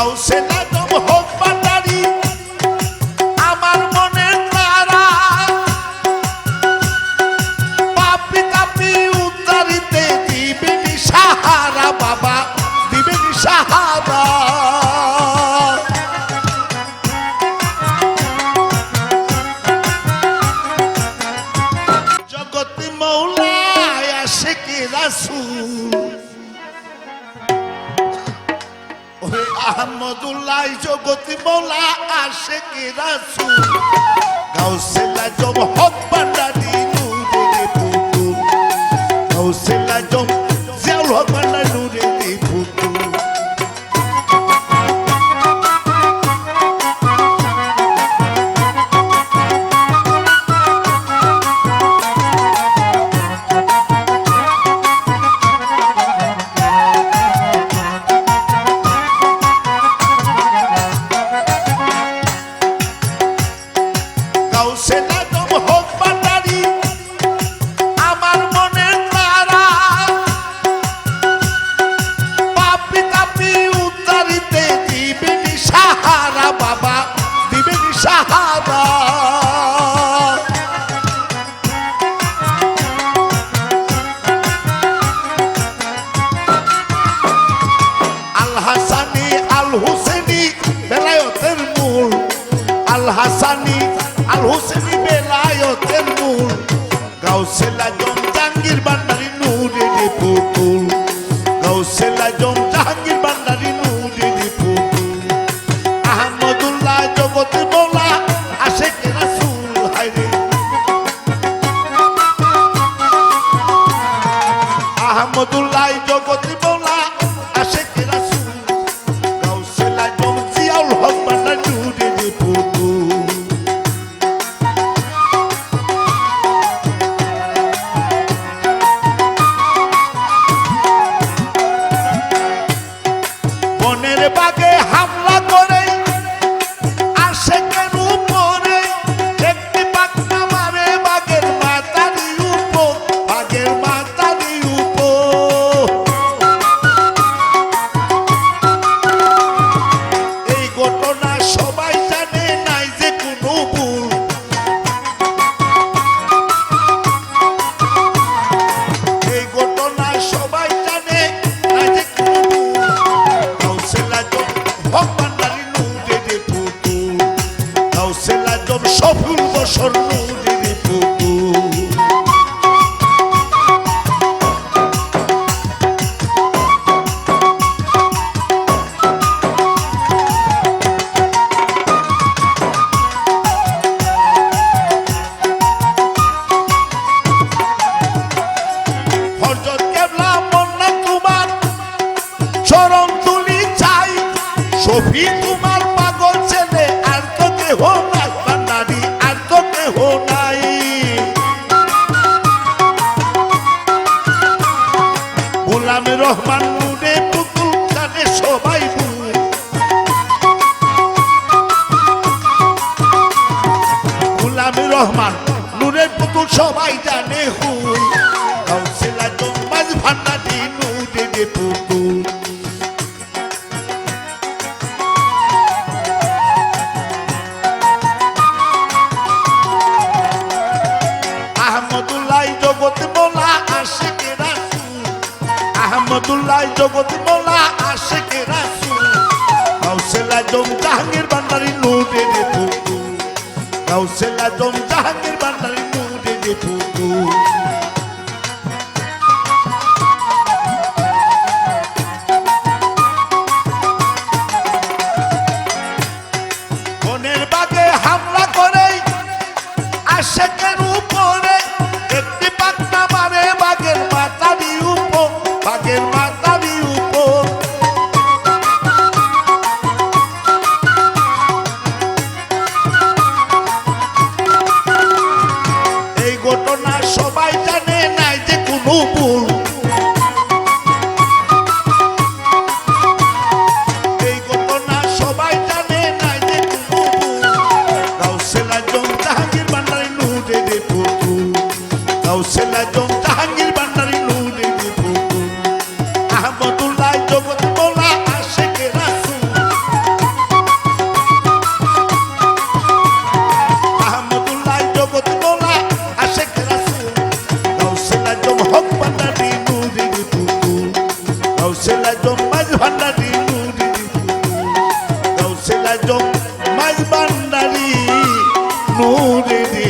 গাউসে নাজম হোক বান্ডারি আমার মনের তারা পাপি তাপি উদ্ধারিতে দিবেন সাহারা বাবা, দিবেন সাহারা। জগতি মৌলায় আসে কি রাসূল? আহমদুল্লাহ, জগতি মোলা আসে কি রাসূল। গাউসেলা জম হক বান্দারি নূরে পুতুল গাউসেলা জম জিয়াউল হক আল হাসানি আল হুসেনি বেলায়তের মূল গাউসেলা জম জাহাঙ্গীর বান্ডারি নূরে রে পুতুল গাউসেলা জম জাহাঙ্গীর বান্ডারি নূরে রে পুতুল আহমদুল্লাহ জগতে বলা আসে কে রাসূল হায়রে আহমদুল্লাহ সফি তোমার পাগল ছেলে, আর তো কেহ রহমান নুরে পুতুল জানে সবাই গোলাম রহমান নুরের পুতুল সবাই জানে হুই কাউন্সিলা জম্মাজ ভান্ডারি নুরে পুতুল। আহমদুল্লাহ জগৎ মোলা, আশেকে রাসূল। কাউসেলা জম জাহাঙ্গীর বান্দারি নুরে রে পুতুল কাউসেলা জম জাহাঙ্গীর বান্দারি নুরে রে পুতুল বনের বাগে হামলা করে আশেকের না সবাই জানে ভান্ডারি নূরে দে